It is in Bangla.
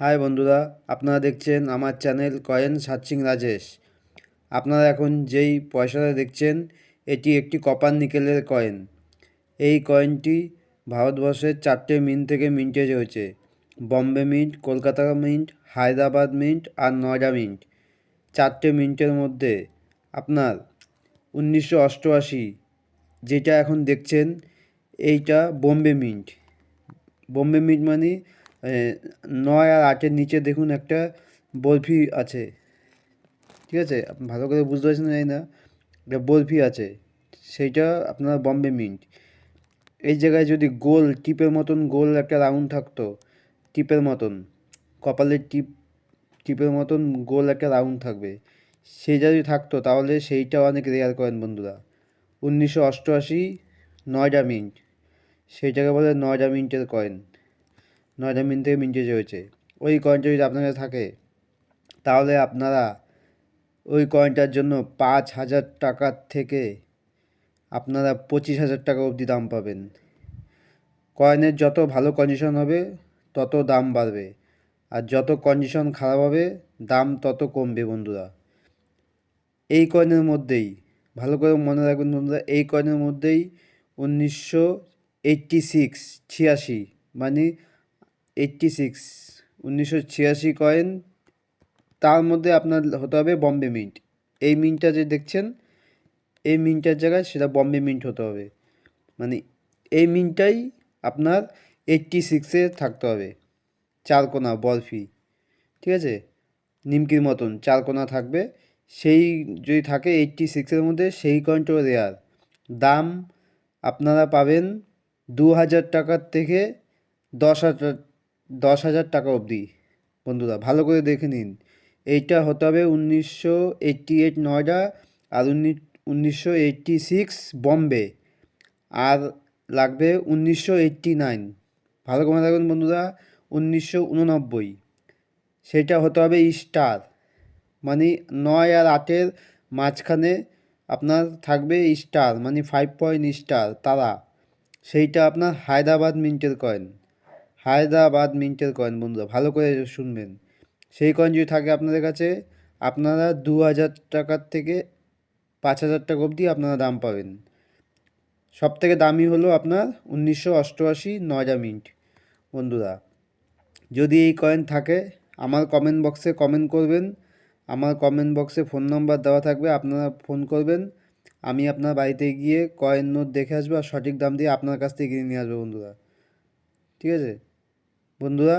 হাই বন্ধুরা, আপনারা দেখছেন আমার চ্যানেল কয়েন সার্চিং রাজেশ। আপনারা এখন যেই পয়সাটা দেখছেন, এটি একটি কপার নিকেলের কয়েন। এই কয়েনটি ভারতবর্ষের চারটে মিন্ট থেকে মিন্টে রয়েছে Bombay mint, Kolkata mint, Hyderabad mint আর নয়ডা মিন্ট। চারটে মিন্টের মধ্যে আপনার উনিশশো অষ্টআশি যেটা এখন দেখছেন, এইটা বোম্বে মিন্ট। বোম্বে মিট মানে নয় আর আটের নিচে দেখুন একটা বরফি আছে। ঠিক আছে? ভালো করে বুঝতে পারছেন জানি না। একটা বরফি আছে। সেইটা আপনার বম্বে মিন্ট। এই জায়গায় যদি গোল, টিপের মতন গোল একটা রাউন্ড থাকতো, টিপের মতন, কপালের টিপ, টিপের মতন গোল একটা রাউন্ড থাকবে। সেইটা যদি থাকতো, তাহলে সেইটা অনেক রেয়ার করেন বন্ধুরা। উনিশশো অষ্টআশি নয়ডা মিন্ট। সেইটাকে বলে নয়ডা মিন্টের কয়েন। নয়ডা মিন্ট থেকে মিন্টে রয়েছে ওই কয়েনটা যদি আপনার কাছে থাকে, তাহলে আপনারা ওই কয়েনটার জন্য পাঁচ হাজার টাকার থেকে আপনারা পঁচিশ হাজার টাকা অবধি দাম পাবেন। কয়েনের যত ভালো কন্ডিশন হবে, তত দাম বাড়বে। আর যত কন্ডিশন খারাপ হবে, দাম তত কমবে বন্ধুরা। এই কয়েনের মধ্যেই, ভালো করে মনে রাখবেন বন্ধুরা, এই কয়েনের মধ্যেই উনিশশো এইট্টি সিক্স ছিয়াশি মানে এইট্টি সিক্স উনিশশো ছিয়াশি কয়েন তার মধ্যে আপনার হতে হবে বম্বে মিন্ট এই মিন্টটা যে দেখছেন, এই মিন্টটার জায়গায় সেটা বম্বে মিন্ট হতে হবে। মানে এই মিন্টটাই আপনার এইট্টি সিক্সে থাকতে হবে। চার কোনা বরফি ঠিক আছে? নিমকির মতন চার কোনা থাকবে। সেই যদি থাকে এইট্টি সিক্সের মধ্যে, সেই কয়েনটা রেয়ার দাম আপনারা পাবেন দু হাজার টাকার থেকে দশ হাজার দশ হাজার টাকা অবধি। বন্ধুরা, ভালো করে দেখে নিন। এইটা হতে হবে উনিশশো এইট্টি এইট নয়ডা আর উনি উনিশশো এইট্টি সিক্স বম্বে। আর লাগবে উনিশশো এইট্টি নাইন ভালো করে রাখবেন বন্ধুরা, উনিশশো উননব্বই। সেটা হতে হবে স্টার। মানে নয় আর আটের মাঝখানে আপনার থাকবে স্টার মানে ফাইভ পয়েন্ট স্টার তারা। সেইটা আপনার হায়দ্রাবাদ মিন্টের কয়েন হায়দ্রাবাদ মিন্টের কয়েন বন্ধুরা, ভালো করে শুনবেন। সেই কয়েন যদি থাকে আপনাদের কাছে, আপনারা দু হাজার টাকার থেকে পাঁচ হাজার টাকা অবধি আপনারা দাম পাবেন। সব থেকে দামি হলো আপনার উনিশশো অষ্টআশি নয়ডা মিন্ট। বন্ধুরা, যদি এই কয়েন থাকে, আমার কমেন্ট বক্সে কমেন্ট করবেন। আমার কমেন্ট বক্সে ফোন নাম্বার দেওয়া থাকবে, আপনারা ফোন করবেন। আমি আপনার বাড়িতে গিয়ে কয়েন নোট দেখে আসব আর সঠিক দাম দিয়ে আপনার কাছ থেকে কিনে নিয়ে আসব, বন্ধুরা। ঠিক আছে? বন্ধুরা